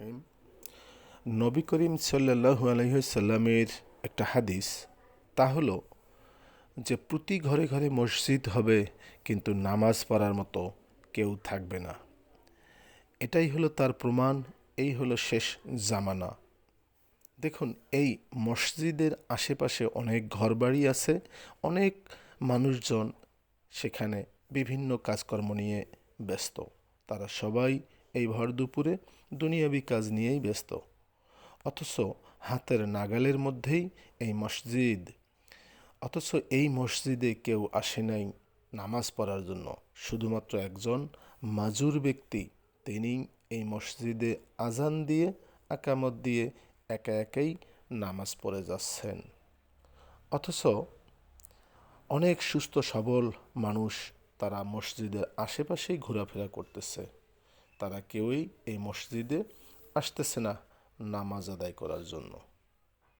রহিম। নবী করিম সাল্লাহু আলহিসাল্লামের একটা হাদিস, তা হলো যে প্রতি ঘরে ঘরে মসজিদ হবে, কিন্তু নামাজ পড়ার মতো কেউ থাকবে না। এটাই হলো তার প্রমাণ, এই হলো শেষ জামানা। দেখুন, এই মসজিদের আশেপাশে অনেক ঘরবাড়ি আছে, অনেক মানুষজন সেখানে বিভিন্ন কাজকর্ম নিয়ে ব্যস্ত। তারা সবাই এই ভর দুপুরে দুনিয়াবি কাজ নিয়েই ব্যস্ত। অথচ হাতের নাগালের মধ্যেই এই মসজিদ। অথচ এই মসজিদে কেউ আসে নাই নামাজ পড়ার জন্য। শুধুমাত্র একজন মাজুর ব্যক্তি, তিনি এই মসজিদে আজান দিয়ে আকামত দিয়ে একা একাই নামাজ পড়ে যাচ্ছেন। অথচ অনেক সুস্থ সবল মানুষ তারা মসজিদের আশেপাশেই ঘোরাফেরা করতেছে। তারা কেউই এই মসজিদে আসতেছে না নামাজ আদায় করার জন্য।